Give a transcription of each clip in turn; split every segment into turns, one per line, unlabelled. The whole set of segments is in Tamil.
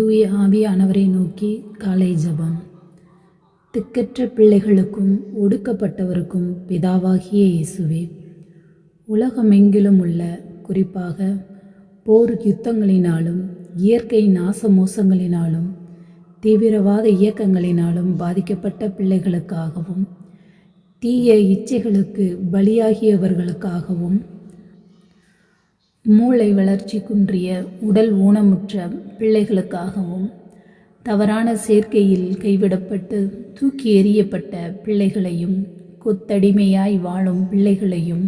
தூய ஆவியானவரை நோக்கி காலை ஜபம். திக்கற்ற பிள்ளைகளுக்கும் ஒடுக்கப்பட்டவருக்கும் பிதாவாகிய இயேசுவே உலகமெங்கிலும் உள்ள குறிப்பாக போர் யுத்தங்களினாலும் இயற்கை நாச மோசங்களினாலும் தீவிரவாத இயக்கங்களினாலும் பாதிக்கப்பட்ட பிள்ளைகளுக்காகவும் தீய இச்சைகளுக்கு பலியாகியவர்களுக்காகவும் மூளை வளர்ச்சி குன்றிய உடல் ஊனமுற்ற பிள்ளைகளுக்காகவும் தவறான சேர்க்கையில் கைவிடப்பட்டு தூக்கி எறியப்பட்ட பிள்ளைகளையும் கொத்தடிமையாய் வாழும் பிள்ளைகளையும்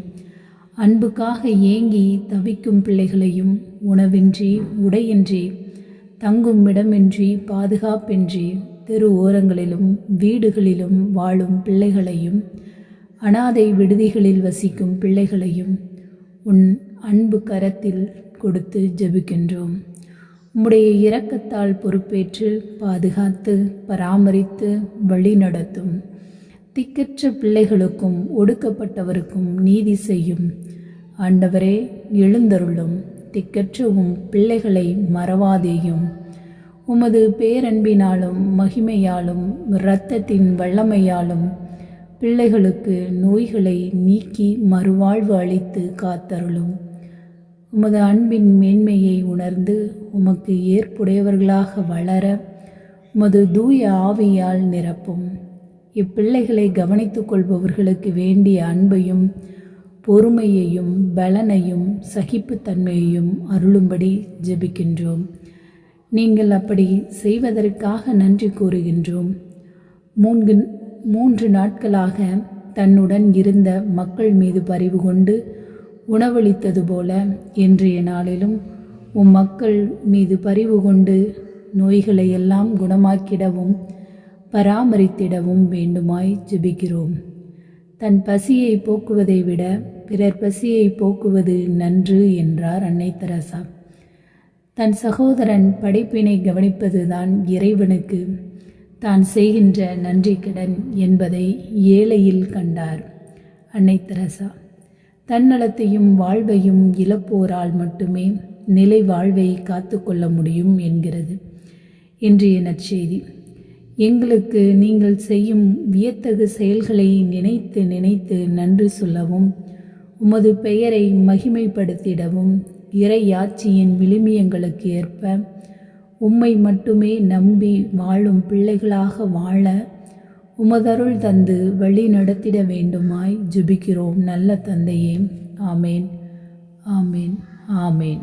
அன்புக்காக ஏங்கி தவிக்கும் பிள்ளைகளையும் உணவின்றி உடையின்றி தங்கும் இடமின்றி பாதுகாப்பின்றி தெரு ஓரங்களிலும் வீடுகளிலும் வாழும் பிள்ளைகளையும் அனாதை விடுதிகளில் வசிக்கும் பிள்ளைகளையும் உன் அன்பு கரத்தில் கொடுத்து ஜெபிக்கின்றோம். உம்முடைய இரக்கத்தால் பொறுப்பேற்று பாதுகாத்து பராமரித்து வழிநடத்தும் திக்கற்ற பிள்ளைகளுக்கும் ஒடுக்கப்பட்டவருக்கும் நீதி செய்யும். ஆண்டவரே எழுந்தருளும். திக்கற்ற உம் பிள்ளைகளை மறவாதேயும். உமது பேரன்பினாலும் மகிமையாலும் இரத்தத்தின் வல்லமையாலும் பிள்ளைகளுக்கு நோய்களை நீக்கி மறுவாழ்வு அளித்து காத்தருளும். உமது அன்பின் மேன்மையை உணர்ந்து உமக்கு ஏற்புடையவர்களாக வளர உமது தூய ஆவியால் நிரப்பும். இப்பிள்ளைகளை கவனித்துக் கொள்பவர்களுக்கு வேண்டிய அன்பையும் பொறுமையையும் பலனையும் சகிப்புத்தன்மையையும் அருளும்படி ஜெபிக்கின்றோம். நீங்கள் அப்படி செய்வதற்காக நன்றி கூறுகின்றோம். மூன்று மூன்று நாட்களாக தன்னுடன் இருந்த மக்கள் மீது பரிவு கொண்டு உணவளித்தது போல இன்றைய நாளிலும் உம் மக்கள் மீது பரிவு கொண்டு நோய்களை எல்லாம் குணமாக்கிடவும் பராமரித்திடவும் வேண்டுமாய் ஜெபிக்கிறோம். தன் பசியை போக்குவதை விட பிறர் பசியை போக்குவது நன்று என்றார் அன்னை தெரசா தன் சகோதரன் படைப்பினை கவனிப்பதுதான் இறைவனுக்கு தான் செய்கின்ற நன்றி கடன் என்பதை ஏழையில் கண்டார் அன்னை தெரசா தன்னலத்தையும் வாழ்வையும் இழப்போரால் மட்டுமே நிலை வாழ்வை காத்து கொள்ள முடியும் என்கிறது. இன்றைய நற்செய்தி. எங்களுக்கு நீங்கள் செய்யும் வியத்தகு செயல்களை நினைத்து நினைத்து நன்றி சொல்லவும் உமது பெயரை மகிமைப்படுத்திடவும் இறையாட்சியின் விழுமியங்களுக்கு ஏற்ப உம்மை மட்டுமே நம்பி வாழும் பிள்ளைகளாக வாழ உமதருள் தந்து வழி நடத்திட வேண்டுமாய் ஜுபிக்கிறோம் நல்ல தந்தையே. ஆமேன். ஆமேன். ஆமேன்.